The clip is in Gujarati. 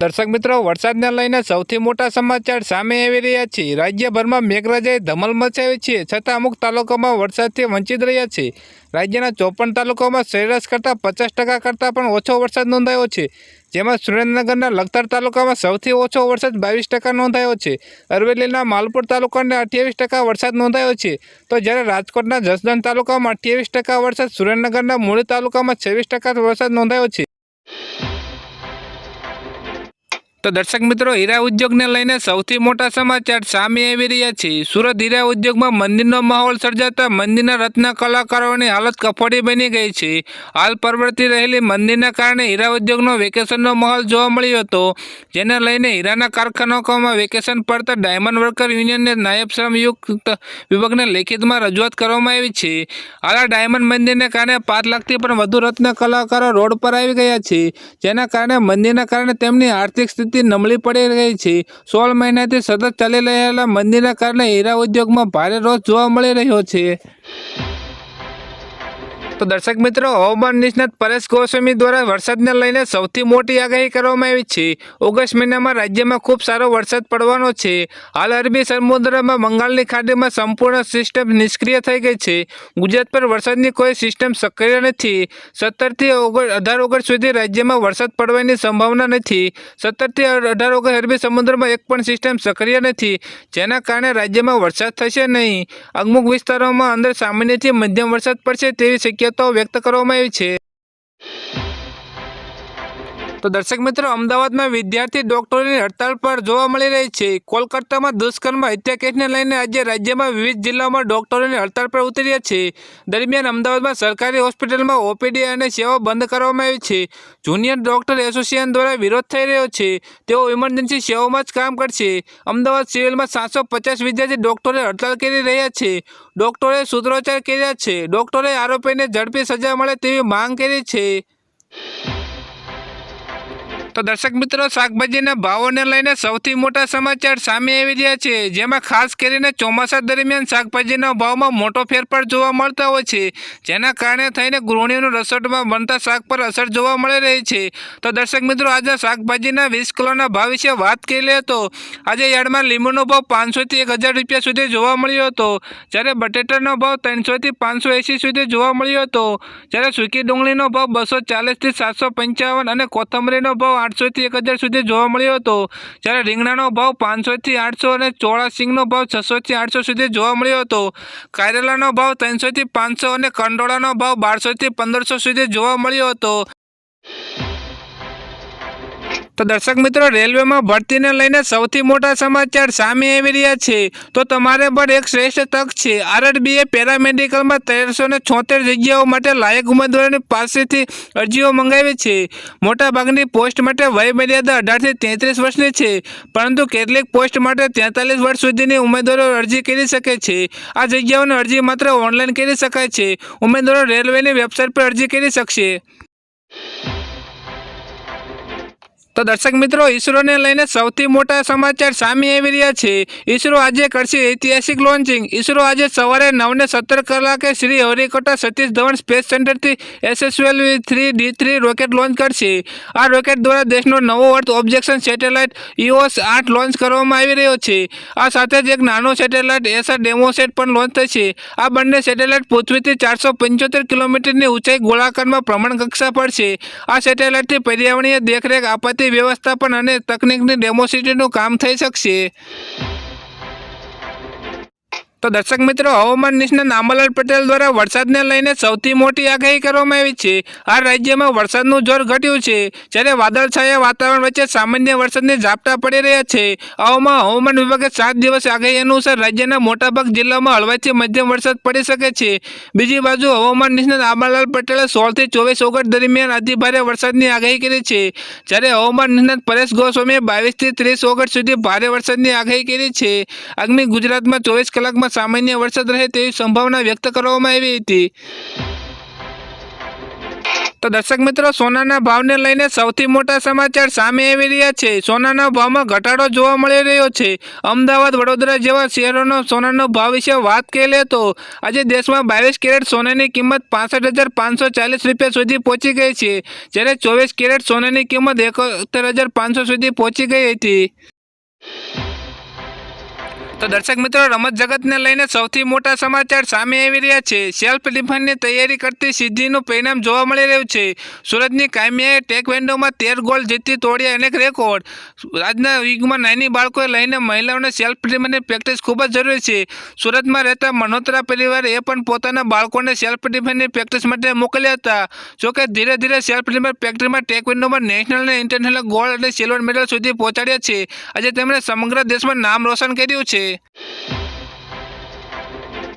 દર્શક મિત્રો, વરસાદને લઈને સૌથી મોટા સમાચાર સામે આવી રહ્યા છે. રાજ્યભરમાં મેઘરાજાએ ધમલ મચાવી છે, છતાં અમુક તાલુકામાં વરસાદથી વંચિત રહ્યા છે. રાજ્યના ચોપન તાલુકામાં સરેરાશ કરતાં પચાસ ટકા કરતાં પણ ઓછો વરસાદ નોંધાયો છે. જેમાં સુરેન્દ્રનગરના લખતર તાલુકામાં સૌથી ઓછો વરસાદ બાવીસ ટકા નોંધાયો છે. અરવેલીના માલપુર તાલુકાને અઠ્યાવીસ ટકા વરસાદ નોંધાયો છે. તો જ્યારે રાજકોટના જસદણ તાલુકામાં અઠ્યાવીસ ટકા વરસાદ, સુરેન્દ્રનગરના મૂળ તાલુકામાં છવ્વીસ ટકા વરસાદ નોંધાયો છે. તો દર્શક મિત્રો, હીરા ઉદ્યોગને લઈને સૌથી મોટા સમાચાર સામે આવી રહ્યા છે. સુરત હીરા ઉદ્યોગમાં મંદિરનો માહોલ સર્જાતા મંદિરના રત્ન કલાકારોની હાલત કફોડી બની ગઈ છે. હાલ પરવર્તી રહેલી મંદિરના કારણે હીરા ઉદ્યોગનો વેકેશનનો માહોલ જોવા મળ્યો હતો. જેને લઈને હીરાના કારખાનાઓમાં વેકેશન પડતા ડાયમંડ વર્કર યુનિયનને નાયબ શ્રમયુક્ત વિભાગને લેખિતમાં રજૂઆત કરવામાં આવી છે. હાલ આ ડાયમંડ મંદિરને કારણે પાંચ લાખથી પણ વધુ રત્ન કલાકારો રોડ પર આવી ગયા છે. જેના કારણે મંદિરના કારણે તેમની આર્થિક સ્થિતિ નબળી પડી રહી છે. સોળ મહિનાથી સતત ચાલી રહેલા મંદિરના કારણે હીરા ઉદ્યોગમાં ભારે રોષ જોવા મળી રહ્યો છે. તો દર્શક મિત્રો, હવામાન નિષ્ણાત પરેશ ગોસ્વામી દ્વારા વરસાદને લઈને સૌથી મોટી આગાહી કરવામાં આવી છે. ઓગસ્ટ મહિનામાં રાજ્યમાં ખૂબ સારો વરસાદ પડવાનો છે. હાલ અરબી સમુદ્રમાં બંગાળની ખાડીમાં સંપૂર્ણ સિસ્ટમ નિષ્ક્રિય થઈ ગઈ છે. ગુજરાત પર વરસાદની કોઈ સિસ્ટમ સક્રિય નથી. સત્તરથી અઢાર ઓગસ્ટ સુધી રાજ્યમાં વરસાદ પડવાની સંભાવના નથી. સત્તરથી અઢાર ઓગસ્ટ અરબી સમુદ્રમાં એક પણ સિસ્ટમ સક્રિય નથી, જેના કારણે રાજ્યમાં વરસાદ થશે નહીં. અમુક વિસ્તારોમાં અંદર સામાન્યથી મધ્યમ વરસાદ પડશે તેવી શક્યતાઓ વ્યક્ત કરવામાં આવી છે. તો દર્શક મિત્રો, અમદાવાદમાં વિદ્યાર્થી ડોક્ટરોની હડતાળ પર જોવા મળી રહી છે. કોલકાતામાં દુષ્કર્મ હત્યા કેસને લઈને આજે રાજ્યમાં વિવિધ જિલ્લાઓમાં ડોક્ટરોની હડતાળ પર ઉતર્યા છે. દરમિયાન અમદાવાદમાં સરકારી હોસ્પિટલમાં ઓપીડી અને સેવાઓ બંધ કરવામાં આવી છે. જુનિયર ડોક્ટર એસોસિએશન દ્વારા વિરોધ થઈ રહ્યો છે. તેઓ ઇમરજન્સી સેવાઓમાં જ કામ કરશે. અમદાવાદ સિવિલમાં સાતસો પચાસ વિદ્યાર્થી ડોક્ટરે હડતાળ કરી રહ્યા છે. ડોક્ટરોએ સૂત્રોચ્ચાર કર્યા છે. ડોક્ટરોએ આરોપીને ઝડપી સજા મળે તેવી માંગ કરી છે. તો દર્શક મિત્રો, શાકભાજીના ભાવોને લઈને સૌથી મોટા સમાચાર સામે આવી રહ્યા છે. જેમાં ખાસ કરીને ચોમાસા દરમિયાન શાકભાજીના ભાવમાં મોટો ફેરફાર જોવા મળતા હોય છે. જેના કારણે થઈને ગૃહિણીઓનું રસોડમાં બનતા શાક પર અસર જોવા મળી રહી છે. તો દર્શક મિત્રો, આજે શાકભાજીના વીસ કિલોના ભાવ વિશે વાત કરી લે તો આજે યાર્ડમાં લીંબુનો ભાવ પાંચસોથી એક હજાર રૂપિયા સુધી જોવા મળ્યો હતો. જ્યારે બટેટાનો ભાવ ત્રણસોથી પાંચસો એંસી સુધી જોવા મળ્યો હતો. જ્યારે સૂકી ડુંગળીનો ભાવ બસો ચાલીસથી સાતસો પંચાવન અને કોથમરીનો ભાવ આઠસોથી એક હજાર સુધી જોવા મળ્યો હતો. જ્યારે રીંગણાનો ભાવ પાંચસોથી આઠસો અને ચોળા સિંગનો ભાવ છસોથી આઠસો સુધી જોવા મળ્યો હતો. કારેલાનો ભાવ ત્રણસોથી પાંચસો અને કંડોળાનો ભાવ બારસોથી પંદરસો સુધી જોવા મળ્યો હતો. તો દર્શક મિત્રો, રેલવેમાં ભરતીને લઈને સૌથી મોટા સમાચાર સામે આવી રહ્યા છે. તો તમારે પણ એક શ્રેષ્ઠ તક છે. આરઆરબીએ પેરામેડિકલમાં તેરસો ને છોતેર જગ્યાઓ માટે લાયક ઉમેદવારોની પાસેથી અરજીઓ મંગાવી છે. મોટાભાગની પોસ્ટ માટે વય મર્યાદા અઢારથી તેત્રીસ વર્ષની છે, પરંતુ કેટલીક પોસ્ટ માટે તેતાલીસ વર્ષ સુધીની ઉમેદવારો અરજી કરી શકે છે. આ જગ્યાઓની અરજી માત્ર ઓનલાઈન કરી શકાય છે. ઉમેદવારો રેલવેની વેબસાઇટ પર અરજી કરી શકશે. તો દર્શક મિત્રો, ઈસરોને લઈને સૌથી મોટા સમાચાર સામે આવી રહ્યા છે. ઈસરો આજે કરશે ઐતિહાસિક લોન્ચિંગ ઈસરો આજે સવારે નવને સત્તર કલાકે Sriharikota Satish Dhawan space સેન્ટરથી S S L three D three rocket launch કરશે. આ રોકેટ દ્વારા દેશનો નવો અર્થ ઓબ્જેક્શન સેટેલાઇટ ઇઓસ આઠ લોન્ચ કરવામાં આવી રહ્યો છે. આ સાથે જ એક નાનો સેટેલાઇટ એસઆર ડેમોસેટ પણ લોન્ચ થશે. આ બંને સેટેલાઇટ પૃથ્વીથી ચારસો પંચોતેર કિલોમીટરની ઊંચાઈ ગોળાકારમાં પ્રમાણ કક્ષા પડશે આ સેટેલાઇટથી પર્યાવરણીય દેખરેખ, આપત્તિ વ્યવસ્થાપન અને તકનિકની ડેમોસિટીનું કામ થઈ શકશે. તો દર્શક મિત્રો, હવામાન નિષ્ણાત નામલાલ પટેલ દ્વારા વરસાદને લઈને સૌથી મોટી આગાહી કરવામાં આવી છે. આ રાજ્યમાં વરસાદનું જોર ઘટ્યું છે, જ્યારે વાદળછાયા વાતાવરણ વચ્ચે સામાન્ય વરસાદની ઝાપટા પડી રહ્યા છે. આવામાં હવામાન વિભાગે સાત દિવસ આગાહી અનુસાર રાજ્યના મોટાભાગ જિલ્લામાં હળવાથી મધ્યમ વરસાદ પડી શકે છે. બીજી બાજુ હવામાન નિષ્ણાત નામલાલ પટેલે સોળથી ચોવીસ ઓગસ્ટ દરમિયાન અતિભારે વરસાદની આગાહી કરી છે. જ્યારે હવામાન નિષ્ણાત પરેશ ગોસ્વામીએ બાવીસથી ત્રીસ ઓગસ્ટ સુધી ભારે વરસાદની આગાહી કરી છે. આગામી ગુજરાતમાં ચોવીસ કલાકમાં સામાન્ય વરસાદ રહે તેવી સંભાવના વ્યક્ત કરવામાં આવી હતી. તો દર્શક મિત્રો, સોનાના ભાવને લઈને સૌથી મોટા સમાચાર સામે આવી રહ્યા છે. સોનાના ભાવમાં ઘટાડો જોવા મળી રહ્યો છે. અમદાવાદ, વડોદરા જેવા શહેરોનો સોનાનો ભાવ વિશે વાત કરીએ તો આજે દેશમાં બાવીસ કેરેટ સોનાની કિંમત પાસઠ હજાર પાંચસો ચાલીસ રૂપિયા સુધી પહોંચી ગઈ છે. જ્યારે ચોવીસ કેરેટ સોનાની કિંમત એકોતેર હજાર પાંચસો સુધી પહોંચી ગઈ હતી. તો દર્શક મિત્રો, રમત જગતને લઈને સૌથી મોટા સમાચાર સામે આવી રહ્યા છે. સેલ્ફ ડિફેન્સની તૈયારી કરતી સિદ્ધિનું પરિણામ જોવા મળી રહ્યું છે. સુરતની કામ્યાએ ટેકવેન્ડોમાં તેર ગોલ જીતી તોડ્યા અનેક રેકોર્ડ આજના યુગમાં નાની બાળકોએ લઈને મહિલાઓને સેલ્ફ ડિફેન્સની પ્રેક્ટિસ ખૂબ જ જરૂરી છે. સુરતમાં રહેતા મલ્હોત્રા પરિવારે એ પણ પોતાના બાળકોને સેલ્ફ ડિફેન્સની પ્રેક્ટિસ માટે મોકલ્યા હતા. જોકે ધીરે ધીરે સેલ્ફ ડિફેન્સ પ્રેક્ટિસમાં ટેકવેન્ડોમાં નેશનલ અને ઇન્ટરનેશનલ ગોલ્ડ અને સિલ્વર મેડલ સુધી પહોંચાડ્યા છે. આજે તેમણે સમગ્ર દેશમાં નામ રોશન કર્યું છે. você!